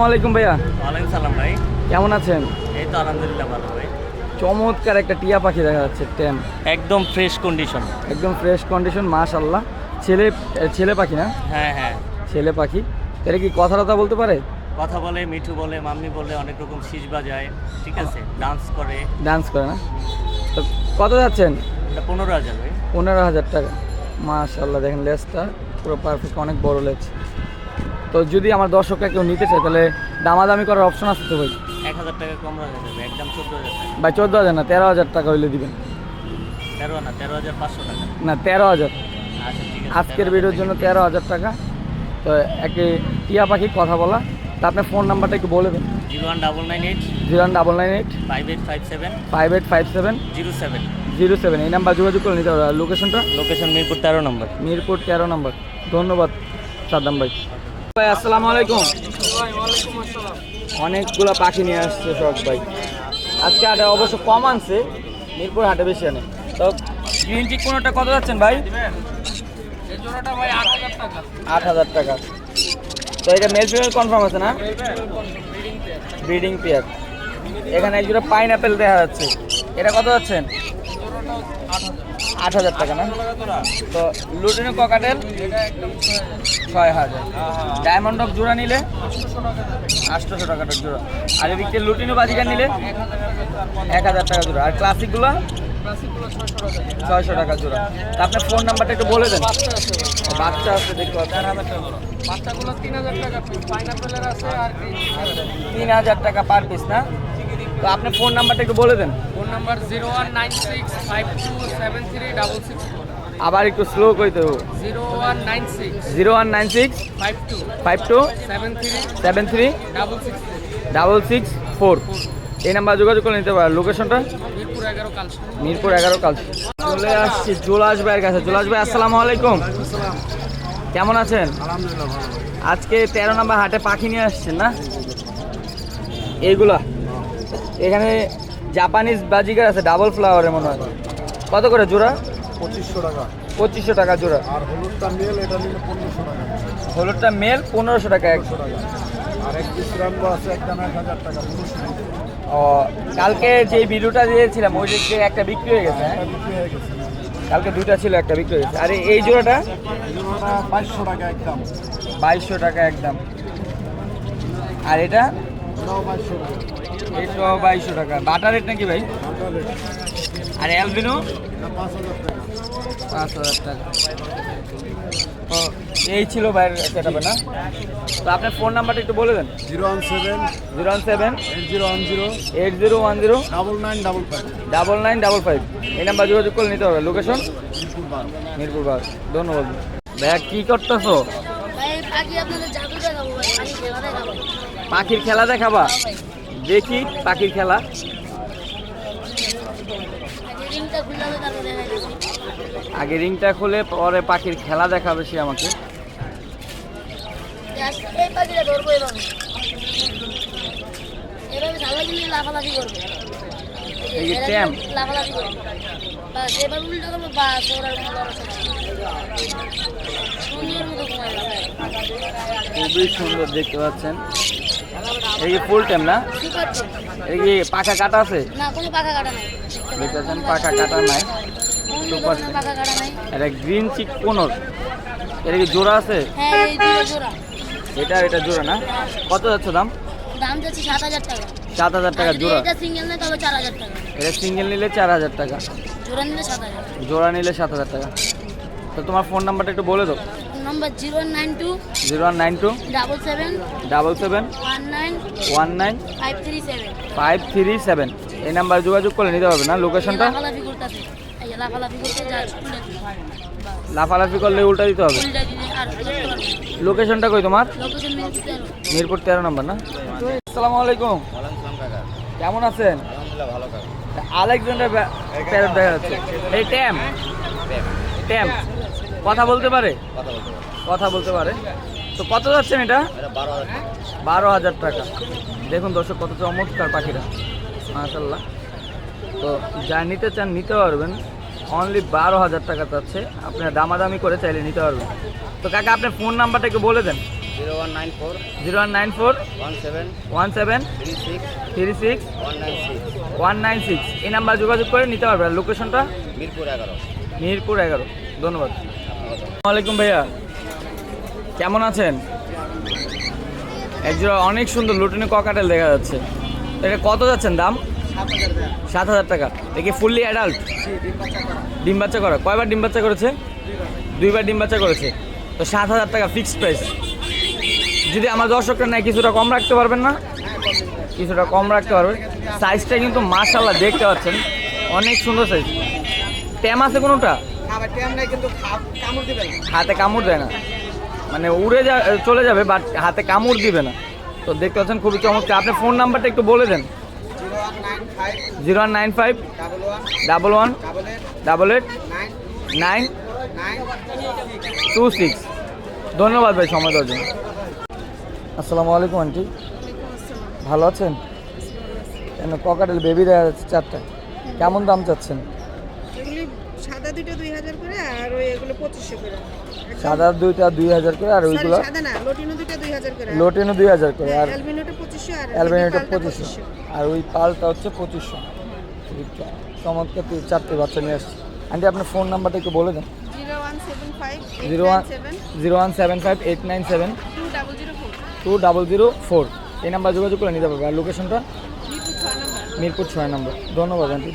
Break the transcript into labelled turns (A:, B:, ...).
A: আসসালামাইকুম ভাইয়া।
B: ওয়ালাইকুম সালাম ভাই।
A: কেমন আছেন?
B: এই তো আলহামদুলিল্লাহ ভালো ভাই।
A: চমৎকার একটা টিয়া পাখি দেখা যাচ্ছে ট্যাম
B: একদম ফ্রেশ কন্ডিশন
A: একদম ফ্রেশ কন্ডিশন মাশাল্লাহ ছেলে ছেলে পাখি না?
B: হ্যাঁ হ্যাঁ।
A: ছেলে পাখি। তাহলে কি কথা টথা বলতে পারে?
B: কথা বলে মিঠু বলে মাম্মি বলে অনেক রকম শীষ বাজায় ঠিক আছে? ডান্স করে।
A: ডান্স করে না? তো কত যাচ্ছেন?
B: এটা পনেরো হাজার ভাই।
A: পনেরো হাজার টাকা। মাশাল্লাহ দেখেন লেসটা পুরো পারফেক্ট অনেক বড় লেজ। তো যদি আমার দর্শকরা কেউ নিতে চায় তাহলে দামাদামি করার অপশন আছে তো ভাই?
B: এক হাজার টাকা কম রাখা যাবে একদম চোদ্দ হাজার টাকা।
A: ভাই চোদ্দ হাজার না তেরো হাজার টাকা হইলে দিবেন।
B: তেরো না তেরো হাজার পাঁচশো টাকা।
A: না তেরো হাজার।
B: আচ্ছা
A: আজকের ভিডিওর জন্য তেরো হাজার টাকা। তো একটি টিয়া পাখি কথা বলা। তা আপনার ফোন নাম্বারটা একটু বলে দেন।
B: Zero one double nine eight.
A: Zero one double nine eight.
B: Five eight five seven.
A: Five eight five seven.
B: Zero seven.
A: Zero seven. এই নাম্বার যোগাযোগ করে নিতে হবে। লোকেশনটা?
B: লোকেশন মিরপুর তেরো নম্বর।
A: মিরপুর তেরো নম্বর। ধন্যবাদ সাদ্দাম ভাই। ভাই আসসালামু আলাইকুম। অনেকগুলো পাখি নিয়ে আসছে সব ভাই। আজকে হাটে অবশ্য কম আনছে মিরপুর হাটে বেশি আনে। তো গ্রিন চিক কোনোটা কত যাচ্ছেন ভাই? আট হাজার টাকা। তো এটা মেল ফিমেল কনফার্ম আছে না? ব্রিডিং পেয়ার এখানে এক জোড়া পাইন দেখা যাচ্ছে। এটা কত যাচ্ছেন? আট হাজার। টাকা না? তো লুটিনো ককাটেল ছয় হাজার। ডায়মন্ড অফ জোড়া নিলে আটশোশো টাকাটার জোড়া। আর এদিক থেকে লুটিনো বাজিকা নিলে এক হাজার টাকা জোড়া। আর ক্লাসিকগুলো ছয়শো টাকা জোড়া। তা আপনার ফোন নাম্বারটা একটু বলে দেন। বাচ্চা আছে দেখতে পাচ্ছেন।
C: হাজার
A: তিন হাজার টাকা পার পিস না? তো আপনার ফোন নাম্বারটা একটু বলে দেন।
C: Phone number zero one nine six five two seven three double six
A: আবার একটু স্লো করতে হবে
C: zero one nine six
A: zero one nine six
C: five two
A: five two
C: seven three
A: seven three
C: double six
A: double six four এই number যোগাযোগ করে নিতে পারেন। লোকেশনটা
C: মিরপুর এগারো কাল
A: মিরপুর এগারো কাল চলে আসছি জুলাস ভাইয়ের কাছে। জুলাস ভাই আসসালামু আলাইকুম। কেমন আছেন? আজকে তেরো নম্বর হাটে পাখি নিয়ে আসছেন না? এইগুলা। এখানে জাপানিজ বাজিকার আছে ডাবল ফ্লাওয়ারের মনে হয়। কত করে জোড়া?
D: পঁচিশশো টাকা।
A: পঁচিশশো টাকা জোড়া।
D: আর হলুদটা মেল এটা নিলে পনেরোশো টাকা।
A: হলুদটা মেল পনেরোশো টাকা এক।
D: টাকা। আর এক পিস আছে একদম এক হাজার টাকা
A: ও কালকে যে ভিডিওটা দিয়েছিলাম ওই দিকে একটা বিক্রি হয়ে গেছে হ্যাঁ?
D: বিক্রি হয়ে গেছে।
A: কালকে দুইটা ছিল একটা বিক্রি হয়ে গেছে। আর এই জোড়াটা
D: বাইশশো টাকা একদম।
A: বাইশশো টাকা একদম। আর এটা?
D: এটাও বাইশশো টাকা
A: বাটার রেট নাকি ভাই? আর অ্যালবিনো?
D: পাঁচ হাজার টাকা।
A: তো এই ছিল ভাইয়ের সেটাবে না? তো আপনার ফোন নাম্বারটা একটু বলে দেন।
D: Zero one seven
A: zero one seven
D: eight zero one zero,
A: eight zero one zero
D: double nine double five
A: double nine double five এই নাম্বার যোগাযোগ করে নিতে হবে। লোকেশন
D: মিরপুর
A: বাস ধন্যবাদ। ভাইয়া, কী করতেছো?
E: ভাই আপনাদের
A: পাখির খেলা দেখাবা। দেখি পাখির খেলা।
E: আগে রিংটা খুলে
A: পরে পাখির খেলা দেখাবে সে আমাকে। খুবই সুন্দর দেখতে পাচ্ছেন। এই ফুল টাইম না? এই কি পাখা কাটা আছে?
E: না কোনো পাখা কাটা নাই।
A: দেখতে পাখা কাটা নাই। সুপার।
E: পাখা কাটা নাই।
A: এটা গ্রিন চিক কোনর? এটা কি জোড়া আছে?
E: হ্যাঁ এই দুটো জোড়া।
A: এটা এটা জোড়া না? কত যাচ্ছে দাম?
E: দাম যাচ্ছে সাত হাজার টাকা।
A: সাত হাজার টাকা জোড়া।
E: এটা সিঙ্গেল নেয় তবে চার হাজার টাকা।
A: এটা সিঙ্গেল নিলে চার হাজার টাকা।
E: জোড়া নিলে সাত হাজার।
A: জোড়া নিলে সাত হাজার টাকা। তো তোমার ফোন নাম্বারটা একটু বলে দাও।
E: Number zero nine two
A: zero one nine two
E: double seven
A: double seven
E: one nine
A: one nine
E: five three seven.
A: Five three seven. এই নাম্বারে যোগাযোগ করে নিতে পারবে না লোকেশনটা?
E: লাফালাফি করতেছে। এই লাফালাফি করতে যা উল্টা দিলে।
A: লাফালাফি করলে উল্টা দিতে হবে। লোকেশনটা কই তোমার? মিরপুর তেরো। নম্বর না? আসসালামু আলাইকুম। কেমন আছেন? আলেকজান্ডার প্যারট দেখা যাচ্ছে। এই ট্যাম। ট্যাম। কথা বলতে পারে? কথা বলতে পারে। তো কত যাচ্ছেন এটা? বারো হাজার টাকা। দেখুন দর্শক কত চমৎকার পাখিরা। মাশাল্লাহ তো যা নিতে চান নিতে পারবেন। অনলি বারো হাজার টাকা চাচ্ছে আপনার দামাদামি করে চাইলে নিতে পারবেন। তো কাকা আপনার ফোন নাম্বারটা একটু বলে দেন।
B: Zero one nine four
A: zero one nine four
B: one seven
A: one seven
B: three six
A: three six
B: one nine six.
A: One nine six. এই নাম্বার যোগাযোগ করে নিতে পারবেন। লোকেশনটা?
B: মিরপুর এগারো।
A: মিরপুর এগারো। ধন্যবাদ। আলাইকুম ভাইয়া। কেমন আছেন? একজোড়া অনেক সুন্দর লুটিনি ককাটেল দেখা যাচ্ছে। এটা কত যাচ্ছেন দাম? সাত হাজার টাকা। দেখি ফুললি অ্যাডাল্ট ডিম বাচ্চা করা। কয়বার ডিম বাচ্চা করেছে? দুইবার ডিম বাচ্চা করেছে। তো সাত হাজার টাকা ফিক্সড প্রাইস যদি আমার দর্শকরা নেয়, কিছুটা কম রাখতে পারবেন না? কিছুটা কম রাখতে পারবেন। সাইজটা কিন্তু মাশাল্লাহ দেখতে পাচ্ছেন। অনেক সুন্দর সাইজ ট্যাম আছে কোনোটা? হাতে কামড় দেয় না। মানে উড়ে যা চলে যাবে বাট হাতে কামড় দিবে না। তো দেখতে পাচ্ছেন খুবই চমৎকার। আপনি ফোন নাম্বারটা একটু বলে দেন। Zero one nine five double one double eight nine two six ধন্যবাদ ভাই সময় দেওয়ার জন্য। আসসালামু আলাইকুম আন্টি। ভালো আছেন? কেন ককাটেল বেবি দেওয়া যাচ্ছে চারটা। কেমন দাম চাচ্ছেন?
F: সাদা দুই হাজার করে আর ওই এগুলো পঁচিশশো করে।
A: সাদা দুইটা দুই হাজার করে আর ওইগুলো
F: সাদা না লোটিনো দুই হাজার করে।
A: লোটেনও দুই হাজার করে আর
F: অ্যালবিনোটা পঁচিশশো আর
A: অ্যালবেনিটা পঁচিশশো। আর ওই পালটা হচ্ছে পঁচিশশো। চমৎকার চারটে বাচ্চা নিয়ে আসছে। আন্টি আপনার ফোন নাম্বারটা একটু বলে দেন।
F: Zero one
A: zero one
F: seven.
A: Five eight nine seven. Two double zero four. এই নাম্বার যোগাযোগ করে নিতে পারবে। আর লোকেশনটা?
F: মিরপুর ছয় নম্বর।
A: মিরপুর ছয় নম্বর। ধন্যবাদ আন্টি।